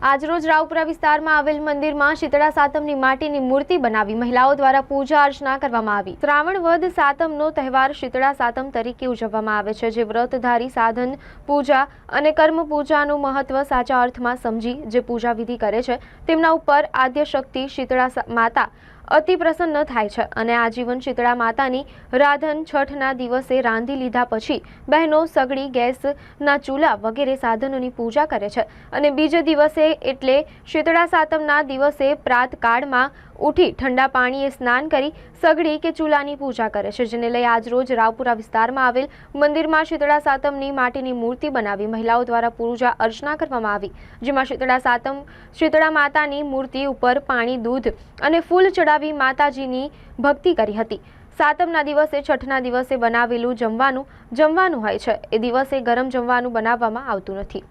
આજરોજ રાવપુરા વિસ્તારમાં આવેલ મંદિરમાં શીતળા સાતમની માટીની મૂર્તિ બનાવી મહિલાઓ દ્વારા પૂજા અર્ચના કરવામાં આવી. શ્રાવણ વદ સાતમનો તહેવાર શીતળા સાતમ તરીકે ઉજવવામાં આવે છે, જે વ્રતધારી સાધન, પૂજા અને કર્મ પૂજાનું મહત્વ સાચા અર્થમાં સમજી જે પૂજા વિધિ કરે છે, તેમના ઉપર આદ્ય શક્તિ શીતળા માતા અતિ પ્રસન્ન થાય છે અને આજીવન શીતળા માતાની રાધન છઠના દિવસે રાંધી લીધા પછી બહેનો સગડી ગેસના ચૂલા વગેરે સાધનોની પૂજા કરે છે અને બીજે દિવસે એટલે શીતળા સાતમના દિવસે પ્રાતકાળમાં ઉઠી ઠંડા પાણીએ સ્નાન કરી સગડી કે ચૂલાની પૂજા કરે છે, જેને લઈ આજરોજ રાવપુરા વિસ્તારમાં આવેલ મંદિરમાં શીતળા સાતમની માટીની મૂર્તિ બનાવી મહિલાઓ દ્વારા પૂજા અર્ચના કરવામાં આવી. જેમાં શીતળા સાતમ, શીતળા માતાની મૂર્તિ ઉપર પાણી, દૂધ અને ફૂલ ચડાવી માતાજીની ભક્તિ કરી હતી. સાતમના દિવસે, છઠના દિવસે બનાવેલું જમવાનું જમવાનું હોય છે. એ દિવસે ગરમ જમવાનું બનાવવામાં આવતું નથી.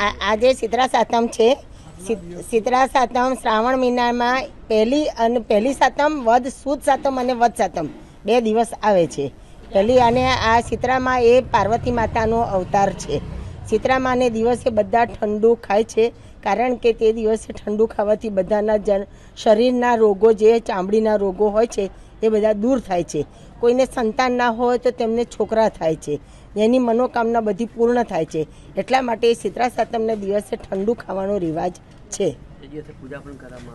આજે શીતળા સાતમ છે. શીતળા સાતમ શ્રાવણ મહિનામાં પહેલી અને પહેલી સાતમ વધ સુદ સાતમ અને વધ સાતમ બે દિવસ આવે છે. પહેલી અને આ શીતળામાં એ પાર્વતી માતાનો અવતાર છે. શીતળામાને દિવસે બધા ઠંડુ ખાય છે, કારણ કે તે દિવસે ઠંડુ ખાવાથી બધાના શરીરના રોગો જે ચામડીના રોગો હોય છે, એ બધા દૂર થાય છે. કોઈને સંતાન ના હોય તો તેમને છોકરા થાય છે. એની મનોકામના બધી પૂર્ણ થાય છે. એટલા માટે શીતળા સાતમના દિવસે ઠંડુ ખાવાનો રિવાજ છે.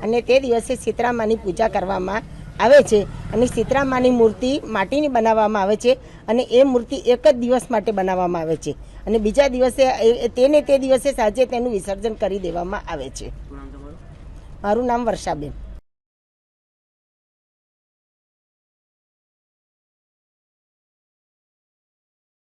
અને તે દિવસે સીતરામાની પૂજા કરવામાં આવે છે. અને સીતરામાની મૂર્તિ માટીની બનાવવામાં આવે છે અને એ મૂર્તિ એક જ દિવસ માટે બનાવવામાં આવે છે. અને બીજા દિવસે તેને તે દિવસે સાંજે તેનું વિસર્જન કરી દેવામાં આવે છે. મારું નામ વર્ષાબેન.